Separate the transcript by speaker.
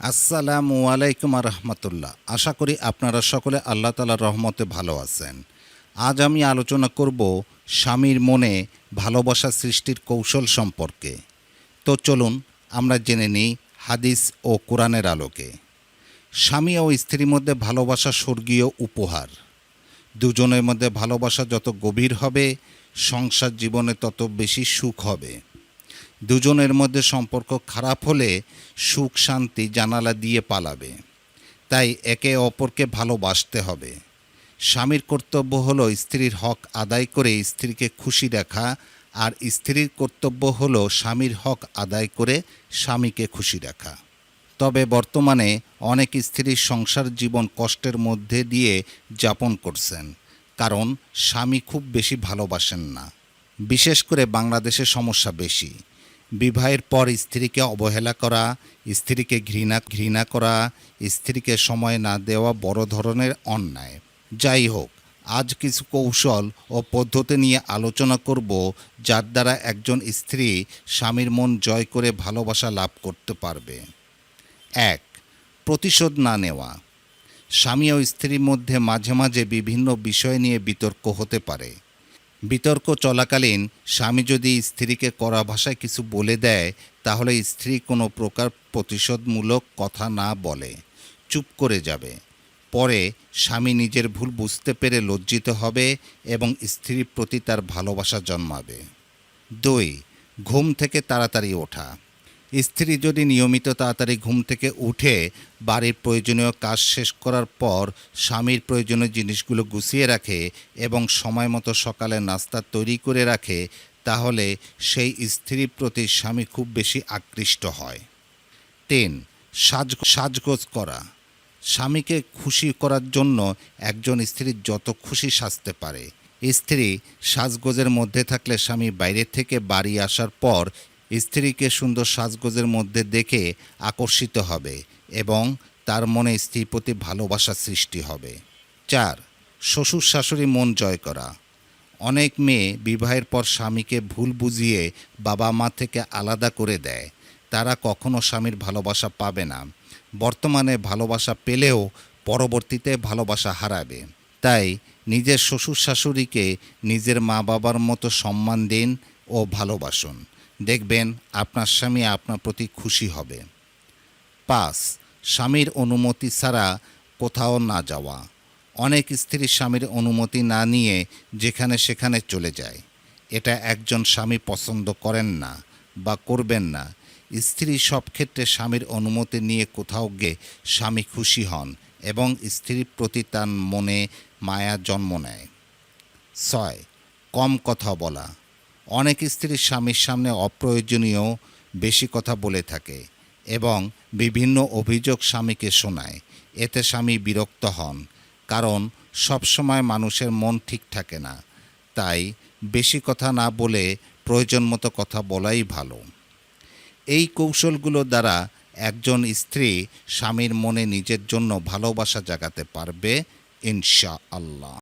Speaker 1: আসসালামু আলাইকুম রহমতুল্লাহ। আশা করি আপনারা সকলে আল্লাহ তালার রহমতে ভালো আছেন। আজ আমি আলোচনা করব স্বামীর মনে ভালোবাসা সৃষ্টির কৌশল সম্পর্কে। তো চলুন, আমরা জেনে নিই হাদিস ও কোরআনের আলোকে। স্বামী ও স্ত্রীর মধ্যে ভালোবাসা স্বর্গীয় উপহার। দুজনের মধ্যে ভালোবাসা যত গভীর হবে, সংসার জীবনে তত বেশি সুখ হবে। দুজনের মধ্যে সম্পর্ক খারাপ হলে সুখ, শান্তি জানালা দিয়ে পালাবে। তাই একে অপরকে ভালোবাসতে হবে। স্বামীর কর্তব্য হলো স্ত্রীর হক আদায় করে স্ত্রীকে খুশি রাখা আর স্ত্রীর কর্তব্য হলো স্বামীর হক আদায় করে স্বামীকে খুশি রাখা। তবে বর্তমানে অনেক স্ত্রীর সংসার জীবন কষ্টের মধ্যে দিয়ে যাপন করছেন, কারণ স্বামী খুব বেশি ভালোবাসেন না। বিশেষ করে বাংলাদেশে সমস্যা বেশি। বিবাহের পর স্ত্রীকে অবহেলা করা, স্ত্রীকে ঘৃণা ঘৃণা করা, স্ত্রীকে সময় না দেওয়া বড় ধরনের অন্যায়। যাই হোক, আজ কিছু কৌশল ও পদ্ধতি নিয়ে আলোচনা করব যার দ্বারা একজন স্ত্রী স্বামীর মন জয় করে ভালোবাসা লাভ করতে পারবে। এক, প্রতিশোধ না নেওয়া। স্বামী ও স্ত্রীর মধ্যে মাঝে মাঝে বিভিন্ন বিষয় নিয়ে বিতর্ক হতে পারে। বিতর্ক চলাকালীন স্বামী যদি স্ত্রীকে কড়া ভাষায় কিছু বলে দেয়, তাহলে স্ত্রী কোনো প্রকার প্রতিশোধমূলক কথা না বলে, চুপ করে যাবে। পরে স্বামী নিজের ভুল বুঝতে পেরে লজ্জিত হবে এবং স্ত্রীর প্রতি তার ভালোবাসা জন্মাবে। দুই, ঘুম থেকে তাড়াতাড়ি ওঠা। স্ত্রী যদি নিয়মিত তাড়াতাড়ি ঘুম থেকে উঠে বাড়ির প্রয়োজনীয় কাজ শেষ করার পর স্বামীর প্রয়োজনীয় জিনিসগুলো গুছিয়ে রাখে এবং সময় মতো সকালে নাস্তা তৈরি করে রাখে, তাহলে সেই স্ত্রীর প্রতি স্বামী খুব বেশি আকৃষ্ট হয়। তিন, সাজ, সাজগোজ করা। স্বামীকে খুশি করার জন্য একজন স্ত্রী যত খুশি সাজতে পারে। স্ত্রী সাজগোজের মধ্যে থাকলে স্বামী বাইরে থেকে বাড়ি আসার পর স্ত্রীকে সুন্দর সাজগোজের মধ্যে দেখে আকর্ষিত হবে এবং তার মনে স্ত্রীর প্রতি ভালোবাসা সৃষ্টি হবে। চার, শ্বশুর শাশুড়ি মন জয় করা। অনেক মেয়ে বিবাহের পর স্বামীকে ভুল বুঝিয়ে বাবা মা থেকে আলাদা করে দেয়। তারা কখনো স্বামীর ভালোবাসা পাবে না। বর্তমানে ভালোবাসা পেলেও পরবর্তীতে ভালোবাসা হারাবে। তাই নিজের শ্বশুর শাশুড়িকে নিজের মা বাবার মতো সম্মান দিন ও ভালোবাসুন। দেখবেন আপনার স্বামী আপনার প্রতি খুশি হবে। পাঁচ, স্বামীর অনুমতি ছাড়া কোথাও না যাওয়া। অনেক স্ত্রী স্বামীর অনুমতি না নিয়ে যেখানে সেখানে চলে যায়। এটা একজন স্বামী পছন্দ করেন না বা করবেন না। স্ত্রী সব ক্ষেত্রে স্বামীর অনুমতি নিয়ে কোথাও গিয়ে স্বামী খুশি হন এবং স্ত্রীর প্রতি তার মনে মায়া জন্ম নেয়। ছয়, কম কথা বলা। অনেক স্ত্রী স্বামীর সামনে অপ্রয়োজনীয় বেশি কথা বলে থাকে এবং বিভিন্ন অভিযোগ স্বামীকে শোনায়। এতে স্বামী বিরক্ত হন, কারণ সবসময় মানুষের মন ঠিক থাকে না। তাই বেশি কথা না বলে প্রয়োজন মতো কথা বলাই ভালো। এই কৌশলগুলো দ্বারা একজন স্ত্রী স্বামীর মনে নিজের জন্য ভালোবাসা জাগাতে পারবে ইনশা আল্লাহ